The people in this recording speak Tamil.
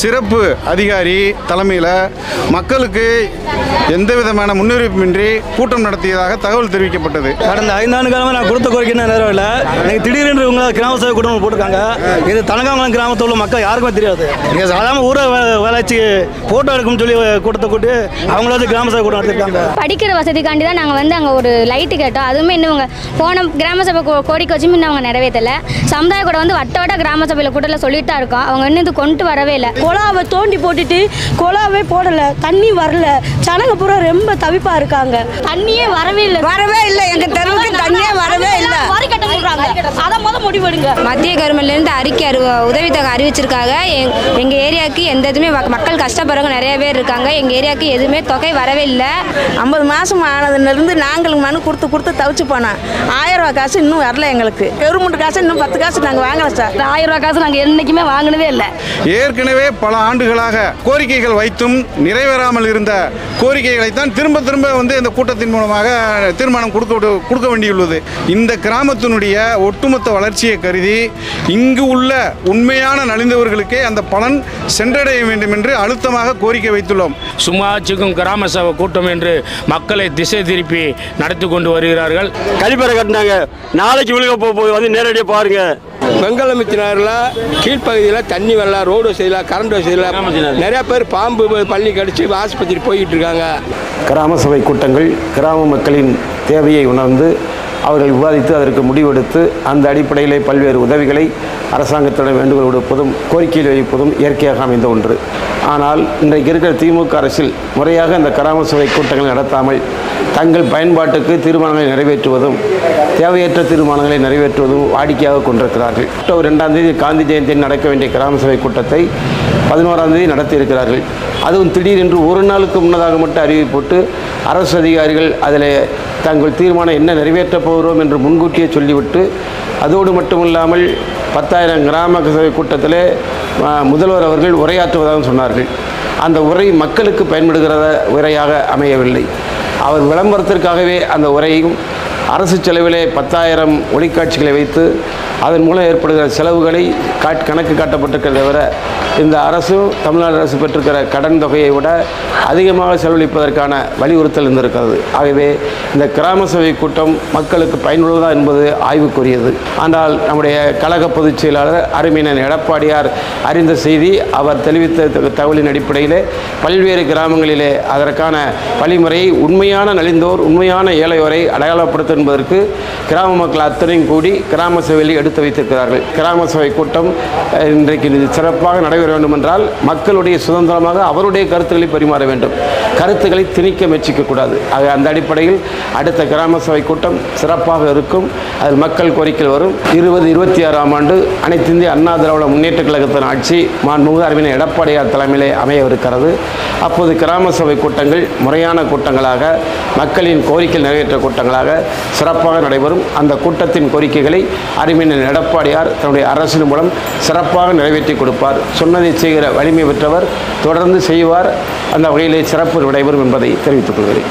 சிறப்பு அதிகாரி தலைமையில் மக்களுக்கு எந்த விதமான முன்னறிவிப்புமின்றி கூட்டம் நடத்தியதாக தகவல் தெரிவிக்கப்பட்டது. கடந்த ஐந்தாண்டு காலமாக நான் கொடுத்த கோரிக்கை நிறைவேறல. எனக்கு திடீரென்று இவங்க கிராம சேவை கூட்டம் போட்டிருக்காங்க. இது தலங்காமலம் கிராமத்தில் உள்ள மக்கள் யாருக்குமே தெரியாது. இங்கே சாதாரண ஊரை வே- வேலைச்சு ஃபோட்டோ எடுக்கும்னு சொல்லி கூட்டத்தை கூட்டி அவங்கள வந்து கிராம சேவை கூட்டம் நடத்திருக்காங்க. படிக்கிற வசதிக்காண்டி தான் நாங்கள் வந்து அங்கே ஒரு லைட்டு கேட்டோம். அதுவுமே இன்னும் அவங்க போன கிராம சபை கோரிக்கை வச்சும் இன்னும் அவங்க நிறைவேற்றலை. சமுதாய கூட வந்து வட்ட வட்ட கிராம சபையில் கூட்டத்தில் சொல்லிட்டு தான் இருக்கோம். அவங்க இன்னும் இது கொண்டு வரவே இல்லை. குழாவை தோண்டி போட்டுட்டு குழாவே போடல தண்ணி வரல. ஜனங்க பூரா ரொம்ப தவிப்பா இருக்காங்க. தண்ணியே வரவே இல்லை. வரவே இல்லை. எங்க தெருவுக்கு தண்ணியே அதை முத முடிவெடுங்க. மத்திய கவர்மெண்ட்லேருந்து அறிக்கை அறி உதவித்தொகை அறிவிச்சிருக்காங்க. எங் எங்கள் ஏரியாவுக்கு எந்த இதுவுமே மக்கள் கஷ்டப்படுறவங்க நிறைய பேர் இருக்காங்க. எங்கள் ஏரியாவுக்கு எதுவுமே தொகை வரவே இல்லை. ஐம்பது மாசம் ஆனதுலேருந்து நாங்கள் மனு கொடுத்து கொடுத்து தவிச்சு போனோம். ஆயிரம் ரூபாய் காசு இன்னும் வரல எங்களுக்கு. கவர்மெண்ட் காசு இன்னும் பத்து காசு நாங்கள் வாங்கல சார். ஆயிரம் ரூபாய் காசு நாங்கள் என்னைக்குமே வாங்கினதே இல்லை. ஏற்கனவே பல ஆண்டுகளாக கோரிக்கைகள் வைத்தும் நிறைவேறாமல் இருந்த கோரிக்கைகளைத்தான் திரும்ப திரும்ப வந்து இந்த கூட்டத்தின் மூலமாக தீர்மானம் கொடுக்க கொடுக்க வேண்டியுள்ளது. இந்த கிராமத்தினுடைய ஒட்டுமொத்த வளர்ச்சியை கருதி இங்கு உள்ள உண்மையான நலிந்தவர்களுக்கே அந்த பலன் சென்றடைய வேண்டும் என்று அழுத்தமாக கோரிக்கை வைத்துள்ளோம். சும்மாச்சுக்கும் கிராம சபை கூட்டம் என்று மக்களை திசை திருப்பி நடத்தி கொண்டு வருகிறார்கள். கழிப்பறை கட்டினாங்க. நாளைக்கு விழுக போய் வந்து நேரடியாக பாருங்க. வெங்கலமித்தினாரில் கீழ்ப்பகுதியில் தண்ணி வரல ரோடு வசதியில் கரண்ட் வசதியில் நிறைய பேர் பாம்பு பள்ளி கடிச்சு ஆஸ்பத்திரி போய்கிட்டு இருக்காங்க. கிராம சபை கூட்டங்கள் கிராம மக்களின் தேவையை உணர்ந்து அவர்கள் விவாதித்து அதற்கு முடிவெடுத்து அந்த அடிப்படையிலே பல்வேறு உதவிகளை அரசாங்கத்திடம் வேண்டுகோள் விடுப்பதும் கோரிக்கையில் வைப்பதும் இயற்கையாக அமைந்த ஒன்று. ஆனால் இன்றைக்கு இருக்கிற திமுக அரசில் முறையாக இந்த கிராம சபை கூட்டங்களை நடத்தாமல் தங்கள் பயன்பாட்டுக்கு தீர்மானங்களை நிறைவேற்றுவதும் தேவையற்ற தீர்மானங்களை நிறைவேற்றுவதும் வாடிக்கையாக கொண்டிருக்கிறார்கள். அக்டோபர் ரெண்டாம் தேதி காந்தி ஜெயந்தியில் நடக்க வேண்டிய கிராம சபை கூட்டத்தை பதினோராம் தேதி நடத்தியிருக்கிறார்கள். அதுவும் திடீரென்று ஒரு நாளுக்கு முன்னதாக மட்டும் அறிவிப்போட்டு அரசு அதிகாரிகள் அதில் தங்கள் தீர்மானம் என்ன நிறைவேற்றப் போகிறோம் என்று முன்கூட்டியே சொல்லிவிட்டு அதோடு மட்டுமில்லாமல் பத்தாயிரம் கிராம சபை கூட்டத்தில் முதல்வர் அவர்கள் உரையாற்றுவதாக சொன்னார்கள். அந்த உரை மக்களுக்கு பயன்படுகிற உரையாக அமையவில்லை. அவர் விளம்பரத்திற்காகவே அந்த உரையும் அரசு செலவிலே பத்தாயிரம் ஒளிக்காட்சிகளை வைத்து அதன் மூலம் ஏற்படுகிற செலவுகளை காட் கணக்கு காட்டப்பட்டிருக்கிறத தவிர இந்த அரசும் தமிழ்நாடு அரசு பெற்றிருக்கிற கடன் தொகையை விட அதிகமாக செலவழிப்பதற்கான வலியுறுத்தல் இருந்திருக்கிறது. ஆகவே இந்த கிராம சபை கூட்டம் மக்களுக்கு பயனுள்ளதா என்பது ஆய்வுக்குரியது. ஆனால் நம்முடைய கழக பொதுச் செயலாளர் அருமையினன் எடப்பாடியார் அறிந்த செய்தி அவர் தெரிவித்த தகவலின் அடிப்படையிலே பல்வேறு கிராமங்களிலே அதற்கான வழிமுறையை உண்மையான நலிந்தோர் உண்மையான ஏழையோரை அடையாளப்படுத்தும் என்பதற்கு கிராம மக்கள் அத்தனையும் கூடி கிராம சபையில் எடுத்து வைத்திருக்கிறார்கள். கிராம சபை கூட்டம் இன்றைக்கு இது சிறப்பாக நடைபெற வேண்டும் என்றால் மக்களுடைய சுதந்திரமாக அவருடைய கருத்துக்களை பரிமாற வேண்டும். கருத்துக்களை திணிக்க முயற்சிக்கக்கூடாது ஆக அந்த அடிப்படையில் அடுத்த கிராம சபை கூட்டம் சிறப்பாக இருக்கும். அதில் மக்கள் கோரிக்கை வரும். இருபது இருபத்தி ஆறாம் ஆண்டு அனைத்து இந்திய அண்ணா திராவிட முன்னேற்ற கழகத்தின் ஆட்சி மாண்புமிகு அறிவினர் எடப்பாடியார் தலைமையிலே அமையவிருக்கிறது. அப்போது கிராம சபை கூட்டங்கள் முறையான கூட்டங்களாக மக்களின் கோரிக்கை நிறைவேற்ற கூட்டங்களாக சிறப்பாக நடைபெறும். அந்த கூட்டத்தின் கோரிக்கைகளை அறிவினர் எடப்பாடியார் தன்னுடைய அரசின் மூலம் சிறப்பாக நிறைவேற்றி கொடுப்பார். சொன்னதை செய்கிற வலிமை பெற்றவர் தொடர்ந்து செய்வார். அந்த வகையிலே சிறப்பு நடைபெறும் என்பதை தெரிவித்துக் கொள்கிறேன்.